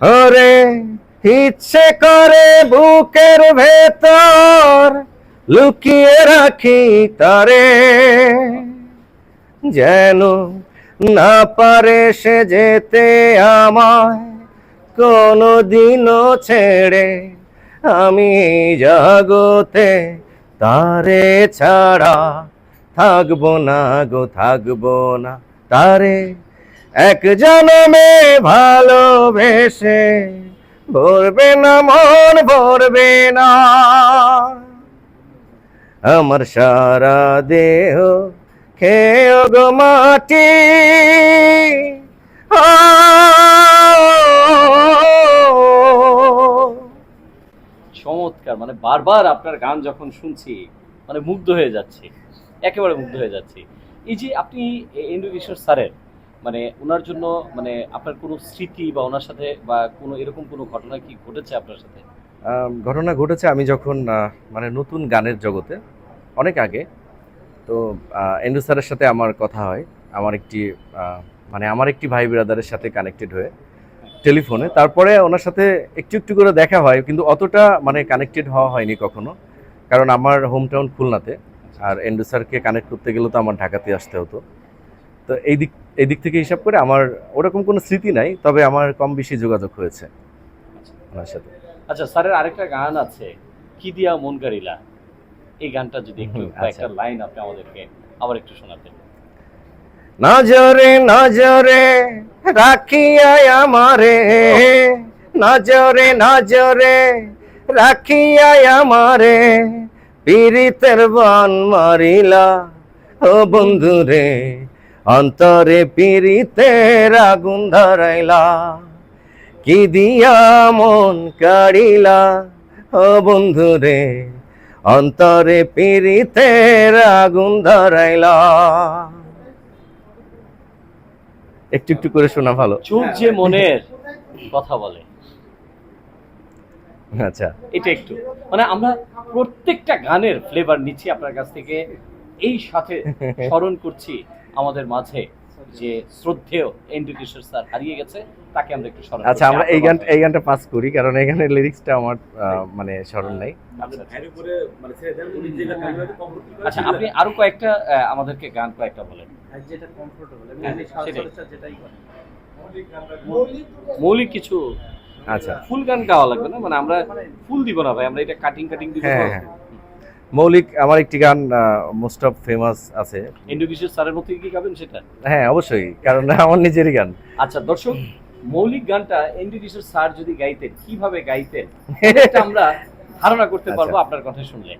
ওরে ইচ্ছে করে বুকের ভেতর লুকিয়ে রাখি তারে। যেন না পারে সে যেতে আমায় কোনো দিনও ছেড়ে আমি জগতে তারে ছাড়া থাকব না গো, থাকব না তারে। এক জনমে ভালোবেসে ভরবে না মন, ভরবে না। আমার সারা দেহ খেয়ে গো মাটি। চমৎকার মানে বারবার আপনার গান যখন শুনছি মানে মুগ্ধ হয়ে যাচ্ছে, একেবারে মুগ্ধ হয়ে যাচ্ছে। এই যে আপনি ইন্দ্র কিশোর স্যারের মানে ওনার জন্য মানে আপনার কোনো স্মৃতি বা ওনার সাথে বা কোনো এরকম কোনো ঘটনা কি ঘটেছে আপনার সাথে? ঘটনা ঘটেছে আমি যখন মানে নতুন গানের জগতে, অনেক আগে, তো এন্ডু স্যারের সাথে আমার কথা হয়, আমার একটি মানে আমার একটি ভাই ব্রাদারের সাথে কানেক্টেড হয়ে, টেলিফোনে, তারপরে ওনার সাথে একটু একটু করে দেখা হয়, কিন্তু অতটা মানে কানেক্টেড হওয়া হয়নি কখনো, কারণ আমার হোম টাউন খুলনাতে, আর এন্ডু স্যারকে কানেক্ট করতে গেলে তো আমার ঢাকাতে আসতে হতো, তো এই দিক এই দিক থেকে হিসাব করে আমার ওরকম কোনো স্মৃতি নাই তবে আমার কম বেশি যোগাযোগ হয়েছে ওনার সাথে। আচ্ছা স্যারের আরেকটা গান আছে কি দিয়া মন কারিলা এই গানটা যদি একটু আচ্ছা। লাইন আপনি আমাদেরকে আবার একটু শোনাতেন। নজরে নজরে রাখিয়াই আমারে। নজরে নজরে রাখিয়াই আমারে। পীড়িতের বন মারিলা। ও বন্ধু রে অন্তরে পীড়িতের আগুন ধরাইলা কি দিয়া মন কাড়িলা? ও বন্ধু রে অন্তরে পীড়িতের আগুন ধরাইলা। একটু একটু করে শোনা ভালো। চোখ যে মনের কথা বলে। আচ্ছা। এটা একটু। মানে আমরা প্রত্যেকটা গানের ফ্লেভার নিচ্ছি আপনার কাছ থেকে। এই সাথে স্মরণ করছি। আমাদের মাঝে যে শ্রদ্ধেয় এন্ডু কিশোর স্যার হারিয়ে গেছে তাকে আমরা একটু স্মরণ আচ্ছা আমরা এই গান এই গানটা পাস করি কারণ এই গানের লিরিক্সটা আমার আহ, মানে স্মরণ নাই। আচ্ছা, আচ্ছা। আচ্ছা আপনি আরও কয়েকটা আমাদেরকে গান কয়েকটা বলেন। যেটা কমফোর্টেবল হ্যাঁ। যেটাই করে। মৌলিক কিছু আচ্ছা। ফুল গান গাওয়া লাগবে না? মানে আমরা ফুল দিব না ভাই আমরা এটা কাটিং কাটিং দিব। হ্যাঁ, হ্যাঁ। মৌলিক আমার একটি গান মোস্ট অফ ফেমাস আছে। ইন্ডিভিজুয়াল স্যারের স্যারের থেকে কি গাবেন সেটা? হ্যাঁ অবশ্যই কারণ আমার নিজেরই গান। আচ্ছা দর্শক মৌলিক গানটা ইন্ডিভিজুয়াল স্যার যদি গাইতেন কীভাবে গাইতেন? এটা আমরা ধারণা করতে পারব আচ্ছা। আপনার কথা শুনলে।